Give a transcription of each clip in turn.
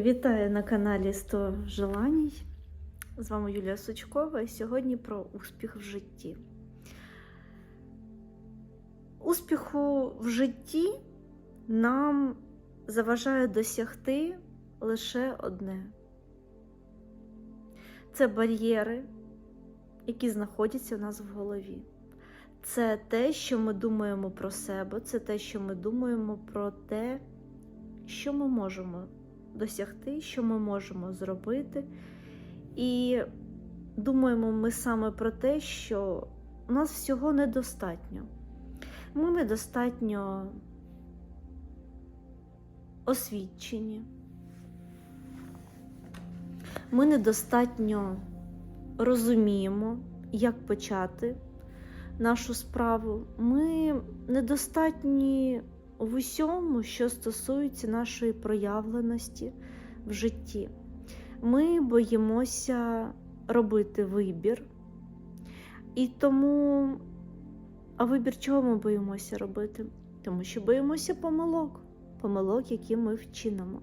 Вітаю на каналі 100 Желаній. З вами Юлія Сучкова і сьогодні про успіх в житті. Успіху в житті нам заважає досягти лише одне: це бар'єри, які знаходяться у нас в голові. Це те, що ми думаємо про себе, це те, що ми думаємо про те, що ми можемо досягти, що ми можемо зробити. І думаємо ми саме про те, що у нас всього недостатньо. Ми недостатньо освічені. Ми недостатньо розуміємо, як почати нашу справу. Ми недостатні в усьому, що стосується нашої проявленості в житті. Ми боїмося робити вибір. І тому, а вибір чого ми боїмося робити? Тому що боїмося помилок, помилок, які ми вчинимо.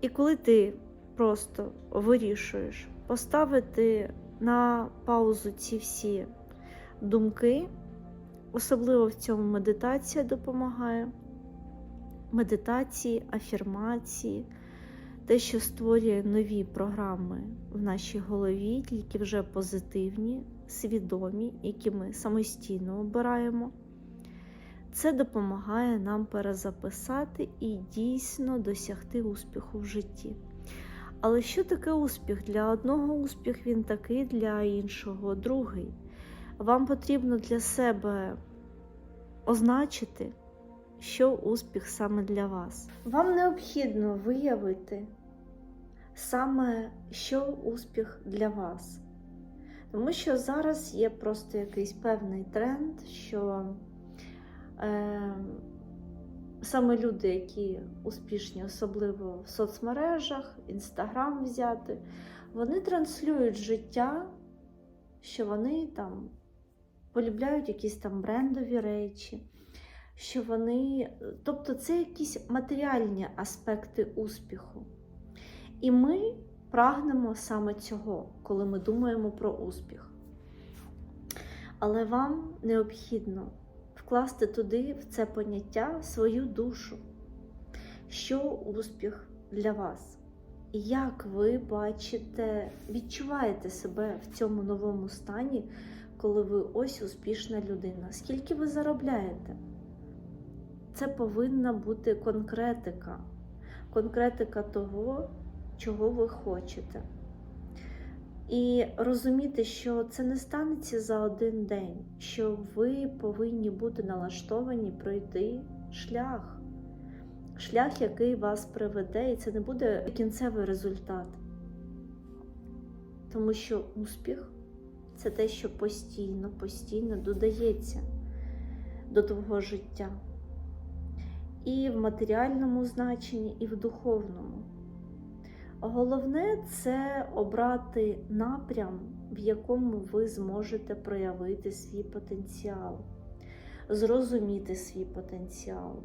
І коли ти просто вирішуєш поставити на паузу ці всі думки, Особливо в цьому медитація допомагає. Медитації, афірмації, те, що створює нові програми в нашій голові, тільки вже позитивні, свідомі, які ми самостійно обираємо. Це допомагає нам перезаписати і дійсно досягти успіху в житті. Але що таке успіх? Для одного успіх він такий, для іншого другий вам потрібно для себе означити, що успіх саме для вас. Вам необхідно виявити саме, що успіх для вас. Тому що зараз є просто якийсь певний тренд, що е, саме люди, які успішні, особливо в соцмережах, інстаграм взяти, вони транслюють життя, що вони там полюбляють якісь там брендові речі, що вони. Тобто це якісь матеріальні аспекти успіху. І ми прагнемо саме цього, коли ми думаємо про успіх. Але вам необхідно вкласти туди, в це поняття, свою душу. Що успіх для вас? І як ви бачите, відчуваєте себе в цьому новому стані, коли ви ось успішна людина. Скільки ви заробляєте? Це повинна бути конкретика. Конкретика того, чого ви хочете. І розуміти, що це не станеться за один день, що ви повинні бути налаштовані пройти шлях. Шлях, який вас приведе, і це не буде кінцевий результат. Тому що успіх це те, що постійно, постійно додається до твого життя. І в матеріальному значенні, і в духовному. Головне це обрати напрям, в якому ви зможете проявити свій потенціал, зрозуміти свій потенціал.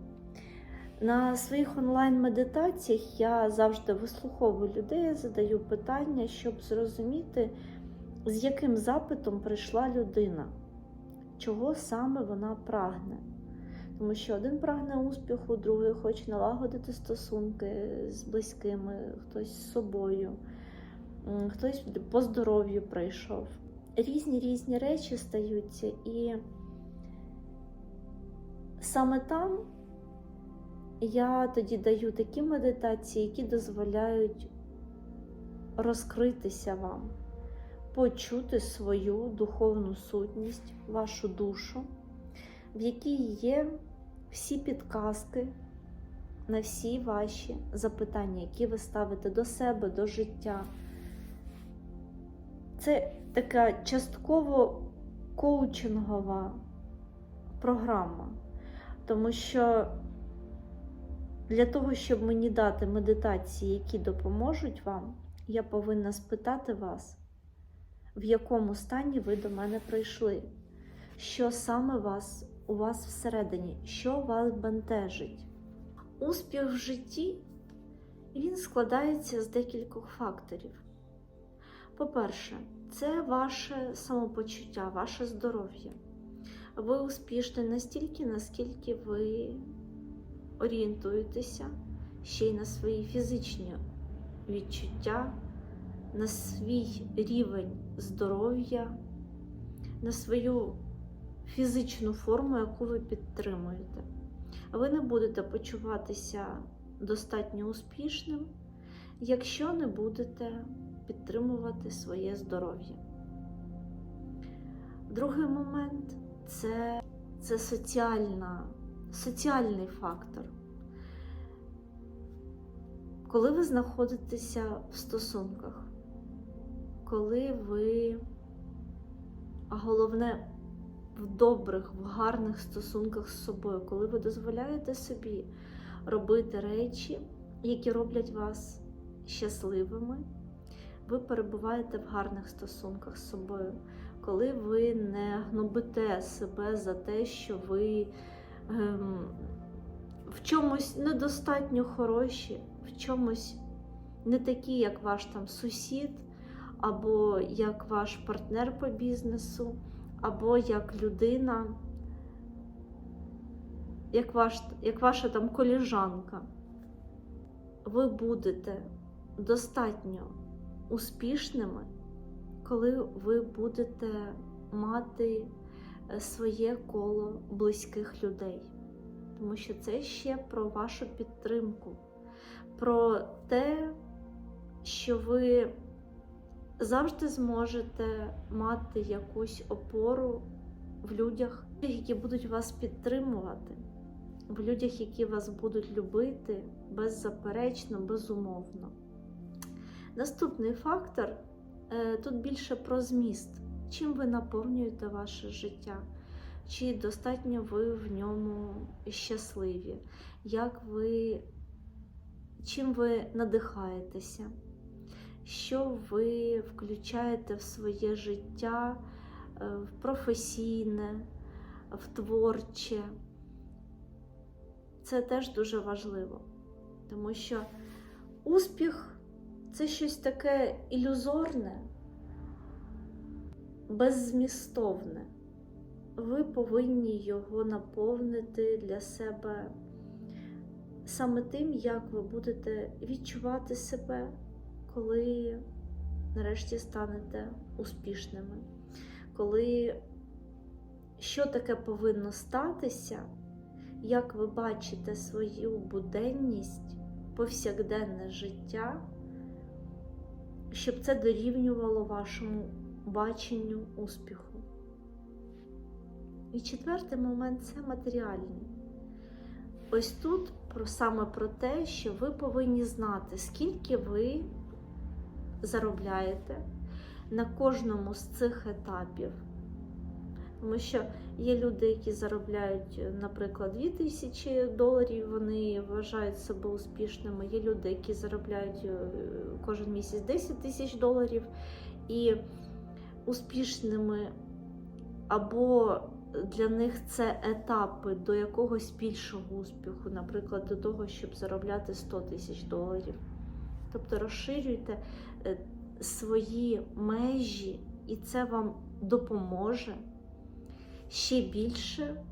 На своїх онлайн-медитаціях я завжди вислуховую людей, задаю питання, щоб зрозуміти, з яким запитом прийшла людина, чого саме вона прагне. Тому що один прагне успіху, другий хоче налагодити стосунки з близькими, хтось з собою, хтось по здоров'ю прийшов. Різні різні речі стаються, і саме там я тоді даю такі медитації, які дозволяють розкритися вам почути свою духовну сутність, вашу душу, в якій є всі підказки на всі ваші запитання, які ви ставите до себе, до життя. Це така частково коучингова програма, тому що для того, щоб мені дати медитації, які допоможуть вам, я повинна спитати вас, в якому стані ви до мене прийшли, що саме вас, у вас всередині, що вас бентежить. Успіх в житті Він складається з декількох факторів. По-перше, це ваше самопочуття, ваше здоров'я. Ви успішні настільки, наскільки ви орієнтуєтеся ще й на свої фізичні відчуття, на свій рівень здоров'я, на свою фізичну форму, яку ви підтримуєте. Ви не будете почуватися достатньо успішним, якщо не будете підтримувати своє здоров'я. Другий момент це, це соціальна, соціальний фактор. Коли ви знаходитеся в стосунках, коли ви, а головне, в добрих, в гарних стосунках з собою, коли ви дозволяєте собі робити речі, які роблять вас щасливими, ви перебуваєте в гарних стосунках з собою, коли ви не гнобите себе за те, що ви ем, в чомусь недостатньо хороші, в чомусь не такі, як ваш там сусід, або як ваш партнер по бізнесу, або як людина, як, ваш, як ваша там коліжанка. Ви будете достатньо успішними, коли ви будете мати е, своє коло близьких людей. Тому що це ще про вашу підтримку, про те, що ви завжди зможете мати якусь опору в людях, які будуть вас підтримувати, в людях, які вас будуть любити беззаперечно, безумовно. Наступний фактор е, тут більше про зміст. Чим ви наповнюєте ваше життя? Чи достатньо ви в ньому щасливі? Як ви, Чим ви надихаєтеся? Що ви включаєте в своє життя, е, в професійне, в творче? Це теж дуже важливо, тому що успіх це щось таке ілюзорне, беззмістовне. Ви повинні його наповнити для себе саме тим, як ви будете відчувати себе, коли нарешті станете успішними. Коли що таке повинно статися, як ви бачите свою буденність, повсякденне життя щоб це дорівнювало вашому баченню успіху. І четвертий момент це матеріальний. Ось тут про, саме про те, що ви повинні знати, скільки ви заробляєте на кожному з цих етапів. Тому що є люди, які заробляють, наприклад, 2000 доларів, вони вважають себе успішними. Є люди, які заробляють е, кожен місяць 10 тисяч доларів і успішними, або для них це етапи до якогось більшого успіху, наприклад, до того, щоб заробляти 100 тисяч доларів. Тобто розширюйте свої межі, і це вам допоможе ще більше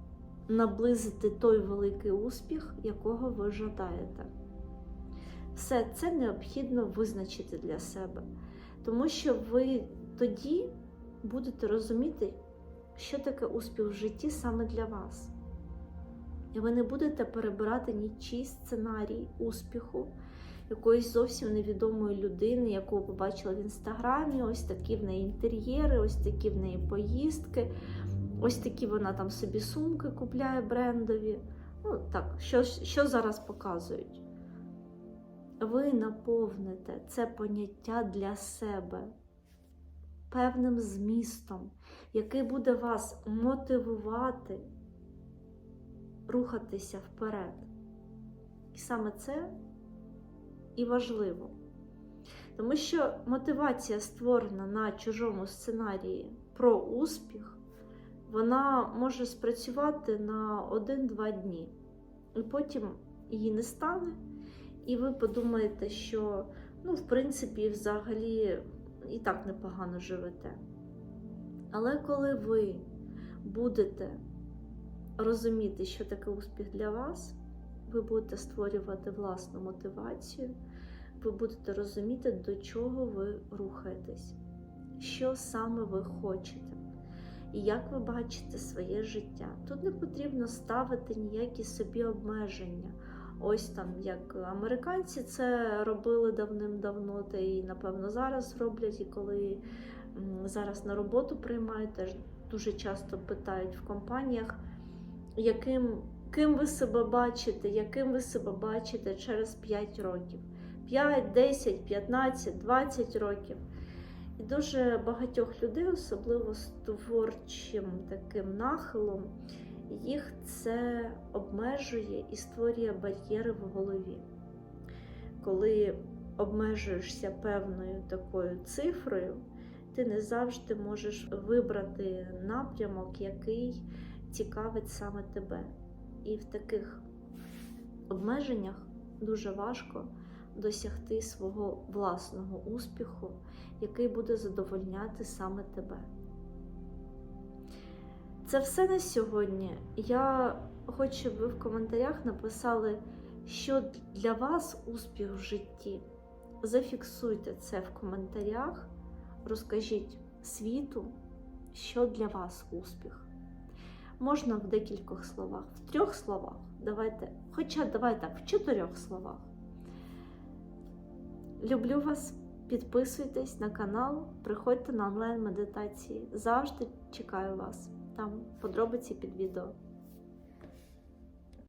наблизити той великий успіх, якого ви жадаєте. Все це необхідно визначити для себе, тому що ви тоді будете розуміти, що таке успіх в житті саме для вас. І ви не будете перебирати нічий сценарій успіху якоїсь зовсім невідомої людини, яку ви побачили в інстаграмі, ось такі в неї інтер'єри, ось такі в неї поїздки. Ось такі вона там собі сумки купляє брендові. Ну, так, що, що зараз показують? Ви наповните це поняття для себе певним змістом, який буде вас мотивувати рухатися вперед. І саме це і важливо. Тому що мотивація створена на чужому сценарії про успіх вона може спрацювати на 1-2 дні, і потім її не стане, і ви подумаєте, що ну, в принципі, взагалі і так непогано живете. Але коли ви будете розуміти, що таке успіх для вас, ви будете створювати власну мотивацію, ви будете розуміти, до чого ви рухаєтесь, що саме ви хочете, і як ви бачите своє життя. Тут не потрібно ставити ніякі собі обмеження. Ось там, як американці це робили давним-давно, та і напевно зараз роблять, і коли зараз на роботу приймають, теж дуже часто питають в компаніях, яким, ким ви себе бачите, яким ви себе бачите через 5 років. 5, 10, 15, 20 років. І дуже багатьох людей, особливо з творчим таким нахилом, їх це обмежує і створює бар'єри в голові. Коли обмежуєшся певною такою цифрою, ти не завжди можеш вибрати напрямок, який цікавить саме тебе. І в таких обмеженнях дуже важко досягти свого власного успіху, який буде задовольняти саме тебе. Це все на сьогодні. Я хочу, щоб ви в коментарях написали, що для вас успіх в житті. Зафіксуйте це в коментарях, розкажіть світу, що для вас успіх. Можна в декількох словах, в трьох словах. Давайте, хоча давайте так, в чотирьох словах. Люблю вас, підписуйтесь на канал, приходьте на онлайн-медитації. Завжди чекаю вас. Там подробиці під відео.